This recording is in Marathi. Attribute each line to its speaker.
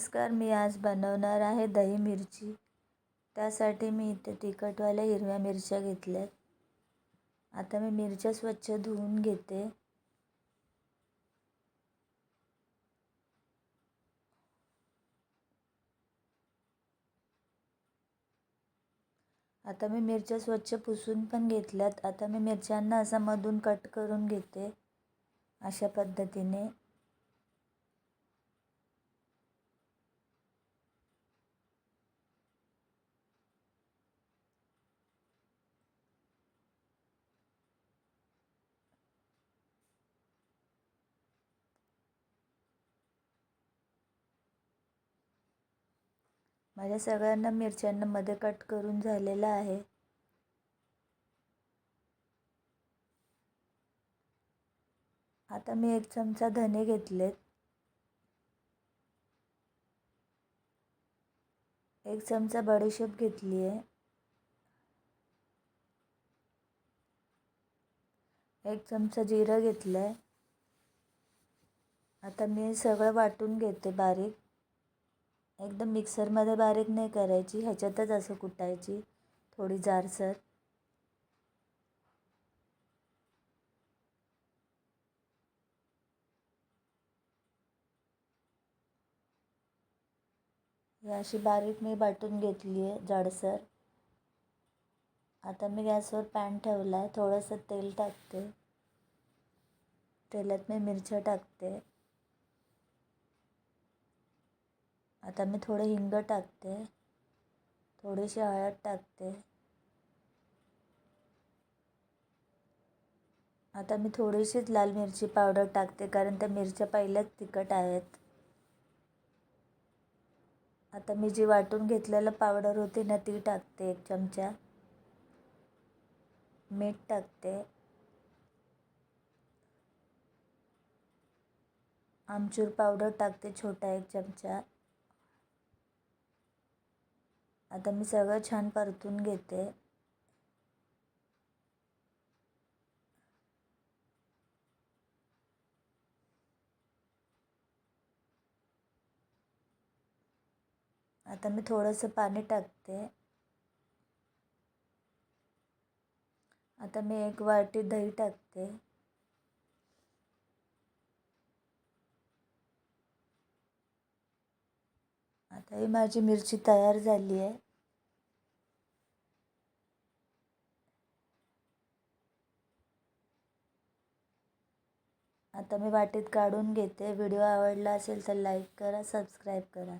Speaker 1: नमस्कार मी आज बनवणार आहे दही मिरची. त्यासाठी मी इथे तिखटवाल्या हिरव्या मिरच्या घेतल्यात. आता मी मिरच्या स्वच्छ धुवून घेते. आता मी मिरच्या स्वच्छ पुसून पण घेतल्यात. आता मी मिरच्यांना असा मधून कट करून घेते. अशा पद्धतीने. माझ्या सगळ्यांना मिरच्यांना मध्ये कट करून झालेलं आहे. आता मी एक चमचा धने घेतलेत. एक चमचा बडीशेप घेतली आहे. एक चमचा जिरं घेतलं आहे आता मी सगळं वाटून घेते बारीक. एकदम मिक्सरमध्ये बारीक नाही करायची ह्याच्यातच असं कुटायची थोडी जाडसर. अशी बारीक मी बाटून घेतली आहे जाडसर. आता मी गॅसवर पॅन ठेवला आहे थोडंसं तेल टाकते. तेलात मी मिरच्या टाकते. आता मी थोडं हिंग टाकते. थोडीशी हळद टाकते. आता मी थोडीशीच लाल मिरची पावडर टाकते कारण त्या मिरच्या पहिल्याच तिखट आहेत. आता मी जी वाटून घेतलेलं पावडर होती ना ती टाकते एक चमचा. मीठ टाकते. आमचूर पावडर टाकते छोटा एक चमचा. आता मी सगळं छान परतून घेते. आता मी थोडंसं पाणी टाकते. आता मी एक वाटी दही टाकते. आता ही माझी मिरची तयार झाली आहे. आता मी वाटीत काढून घेते. व्हिडिओ आवडला असेल तर लाईक करा सबस्क्राईब करा.